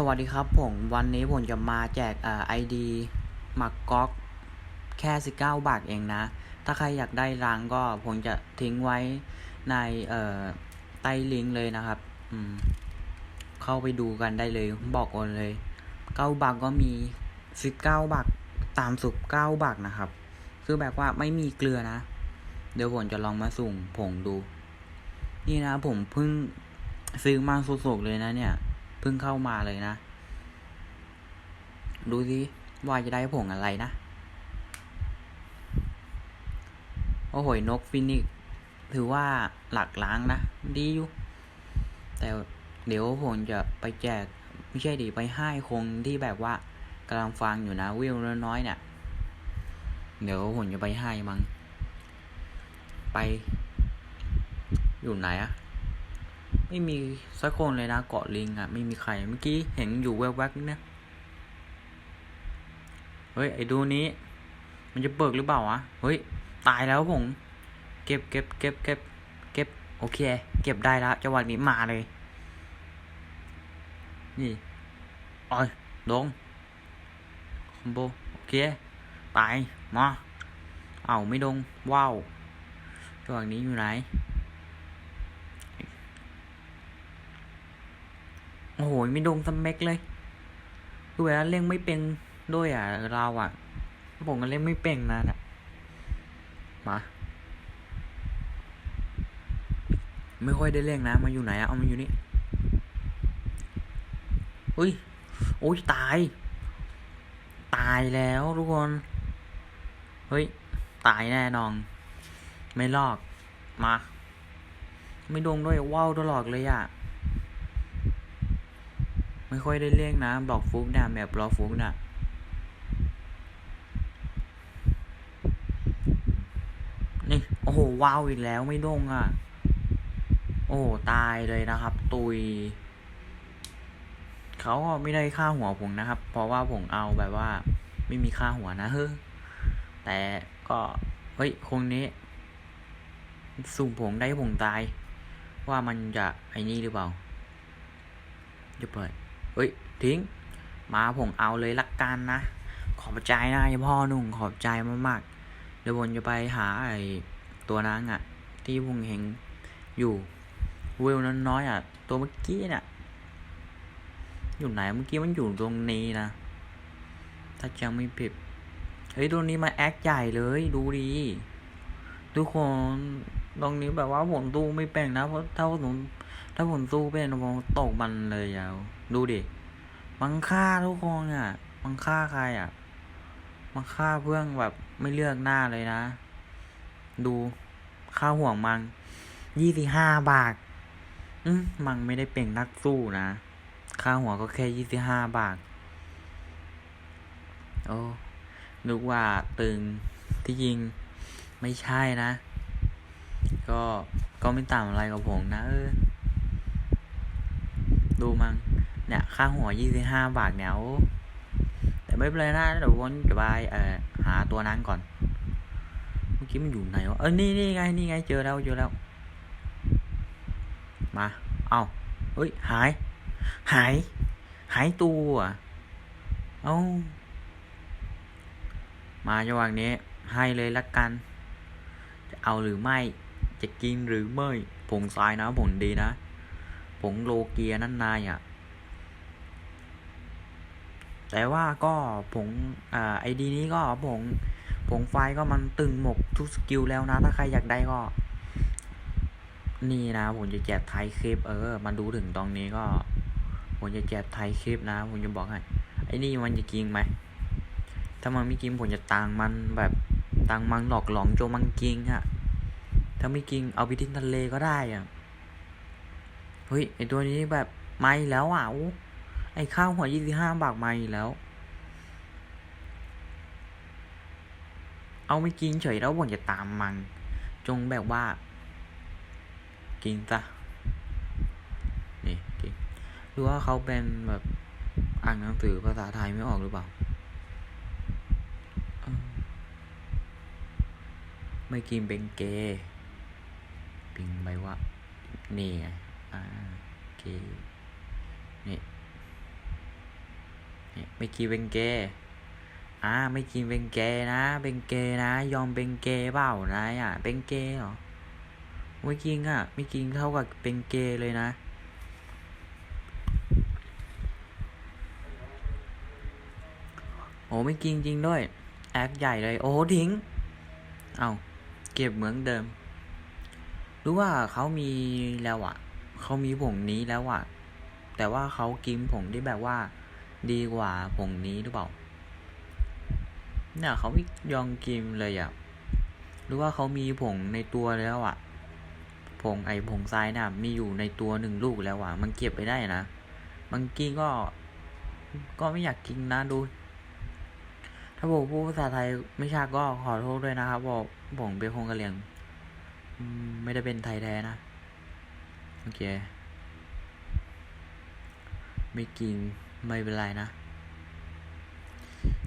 สวัสดีครับผมวันนี้ผมจะมาแจกไอดีหมักก๊อกแค่ 19 บาทเองนะ ถ้าใครอยากได้รังก็ผมจะทิ้งไว้ในใต้ลิงก์เลยนะครับอืมเข้าไปดูกันได้เลย บอกก่อนเลย 9 บาทก็มี 19 บาทตามสุด9บาทนะครับ คือแบบว่าไม่มีเกลือนะ เดี๋ยวผมจะลองมาสุ่มผงดู นี่นะผมเพิ่งซื้อมาสดๆเลยนะเนี่ย เพิ่งเข้ามาเลยนะ ดูสิว่าจะได้ผงอะไรนะ โอ้โหนกฟินิกถือว่าหลักล้างนะ ดีอยู่ แต่เดี๋ยวผมจะไปแจก ไม่ใช่ดิไปให้คงที่แบบว่ากำลังฟังอยู่นะ วิวน้อยๆเนี่ย เดี๋ยวผมจะไปให้มั้งไป อยู่ไหนอะ ไม่มีสักคนเลยนะเกาะลิงอะ่ะ ไม่มีใครเมื่อกี้เห็นอยู่แวบๆนี่นะเฮ้ยไอ้ดูนี้ มันจะเบิกหรือเปล่าวะเฮ้ยตายแล้วผมเก็บเก็บเก็บเก็บเก็บโอเค เก็บได้แล้วจังหวะนี้มาเลย นี่โอ้ยลงคอมโบโอเคตายมาเอาไม่ลงว้าวจังหวะนี้อยู่ไหน โอ้โหไม่ดงสเม็กเลยคือเวลาเล่นไม่เป็นด้วยอะเราอะผมก็เล่นไม่เป็นนะน่ะมาไม่ค่อยได้เล่นนะมาอยู่ไหนอะเอามาอยู่นี่อุ้ยโอ้ยตาย ตายแล้วทุกคน เฮ้ย ตายแน่นอน ไม่ลอก มา ไม่ดงด้วยว้าวตลอดเลยอะ ไม่ค่อยได้เล่นนะบอกฟุกนะแบบบล็อฟุกนะนี่โอ้โหว้าวอีกแล้วไม่ดงอะ โอ้ตายเลยนะครับ ตุยเขาก็ไม่ได้ค่าหัวผมนะครับ เพราะว่าผมเอาแบบว่า ไม่มีค่าหัวนะเฮ้แต่ก็เฮ้ยคงนี้สุ่มผงได้ผงตาย ว่ามันจะไอ้นี่หรือเปล่าจะเปิด เฮ้ยทิ้ง มาผมเอาเลยละกันนะ ขอบใจนะพ่อหนุ่งขอบใจมากๆเดี๋ยวผมจะไปหาไอ้ตัวนั้นอะ ที่ผมเห็นอยู่เวลน้อยอะ ตัวเมื่อกี้เนี่ยอยู่ไหนเมื่อกี้มันอยู่ตรงนี้นะ ถ้าจำไม่ผิดเฮ้ยตัวนี้มาแอคใหญ่เลยดูดีทุกคน ตรงนี้แบบว่าผมดูไม่เป็นนะเพราะถ้าผมถ้าผมสู้เป็นผมตกมันเลยยาวดูดิมันฆ่าทุกคนอะมันฆ่าใครอะมันฆ่าเพื่อนแบบไม่เลือกหน้าเลยนะ ดูค่าห่วงมันยี่สิบห้าบาทอืมมันไม่ได้เป็นนักสู้นะค่าหัวก็แค่ยี่สิบห้าบาท โอ้นึกว่าตึงที่ยิงไม่ใช่นะ ก็ก็ไม่ต่างอะไรกับผมนะเออดูมังเนี่ย ค่าหัวยี่สิบห้าบาทเนี่ยแต่ไม่เป็นไรนะเดี๋ยววนจะไปเอ่อหาตัวนั้นก่อน เมื่อกี้มันอยู่ไหนวะเออนี่นี่ไงนี่ไงเจอแล้วเจอแล้ว มา เอาเฮ้ย หาย หาย หายตัวเอามาจังหวะนี้ให้เลยละกัน จะเอาหรือไม่ จะกินหรือไม่ ผงทรายนะผงดีนะ ผงโลเกียนั่นนายอะ แต่ว่าก็ผงอ่าไอดีนี้ก็ผงผงไฟก็มันตึงหมกทุกสกิลแล้วนะ ถ้าใครอยากได้ก็ นี่นะ ผมจะแจกไทยคลิป เออ มาดูถึงตรงนี้ก็ ผมจะแจกไทยคลิปนะ ผมจะบอกให้ ไอ้นี่มันจะกินไหม ถ้ามันไม่กินผมจะตังมันแบบตังมันหลอกหลองโจมันกินฮะ ถ้าไม่กินเอาไปทิ้งทะเลก็ได้อะเฮ้ยไอตัวนี้แบบไม่แล้วอะอู้ไอข้าวหัวยี่สิบห้าบาทไม่แล้ว เอาไม่กินเฉยแล้วผมจะตามมัน จงแบบว่า กินซะนี่กินหรือว่าเขาเป็นแบบอ่านหนังสือภาษาไทยไม่ออกหรือเปล่าไม่กินเป็นเกย์ ปิงไปว่า นี่ไงอ่าโอเคนี่ไม่กินเป็นเกอ่าไม่กินเป็นเกย์นะ เป็นเกย์นะ ยอมเป็นเกย์เปล่านายอะ เป็นเกย์เหรอไม่กินอะ ไม่กินเท่ากับเป็นเกย์เลยนะ โอ้ไม่กินจริงด้วย แอคใหญ่เลย โอ้ทิ้ง เอาเก็บเหมือนเดิม รู้ว่าเขามีแล้วอะเขามีผงนี้แล้วอะแต่ว่าเขากินผงที่แบบว่า ดีกว่าผงนี้หรือเปล่า เนี่ยเขาไม่ยอมกินเลยอะหรือว่าเขามีผงในตัวแล้วอะผงไอผงทรายน่ะมีอยู่ในตัวหนึ่งลูกแล้วอะมันเก็บไปได้นะบางทีก็ ก็ไม่อยากกินนะดู ถ้าผมพูดภาษาไทยไม่ชัดก็ขอโทษด้วยนะครับบอกผมเป็นคนกระเหรี่ยง ไม่ได้เป็นไทยแท้นะ โอเค ไม่กินไม่เป็นไรนะ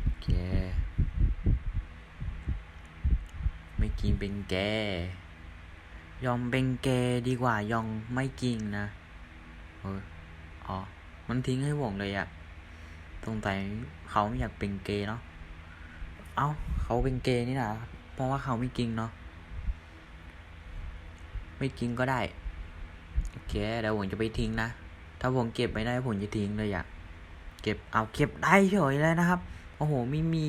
โอเค ไม่กินเป็นแก ยอมเป็นแกดีกว่ายอมไม่กินนะเอออ๋อ มันทิ้งให้ผมเลยอะสงสัยเขาไม่อยากเป็นเกย์เนาะ เอ้า เขาเป็นเกย์นี่นะ เพราะว่าเขาไม่กินเนาะ ไม่กินก็ได้ โอเคเดี๋ยวผมจะไปทิ้งนะ ถ้าผมเก็บไม่ได้ผมจะทิ้งเลยอะเก็บเอาเก็บได้เฉยเลยนะครับ โอ้โหไม่มี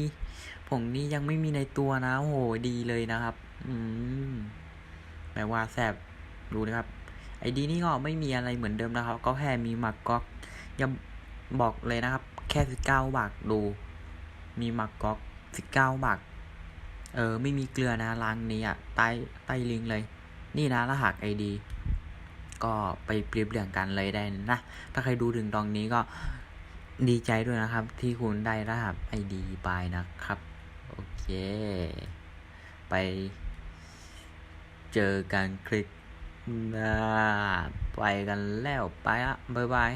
ผงนี้ยังไม่มีในตัวนะ โอ้โหดีเลยนะครับ อืมแปลว่าแซบดูนะครับ ไอดีนี่ก็ไม่มีอะไรเหมือนเดิมนะครับ ก็แค่มีหมักก๊อกยังบอกเลยนะครับ แค่สิบเก้าบาทดู มีหมักก๊อกสิบเก้าบาทเออ ไม่มีเกลือนะร้านนี้อะใต้ใต้ลิงก์เลย นี่นะรหัส ID ก็ไปเปรียบเรียงกันเลยได้นะ ถ้าใครดูถึงตรงนี้ก็ดีใจด้วยนะครับ ที่คุณได้รหัส ID ไปนะครับ โอเค ไปเจอกันคลิกหน้าไปกันแล้วไปละบ๊ายบาย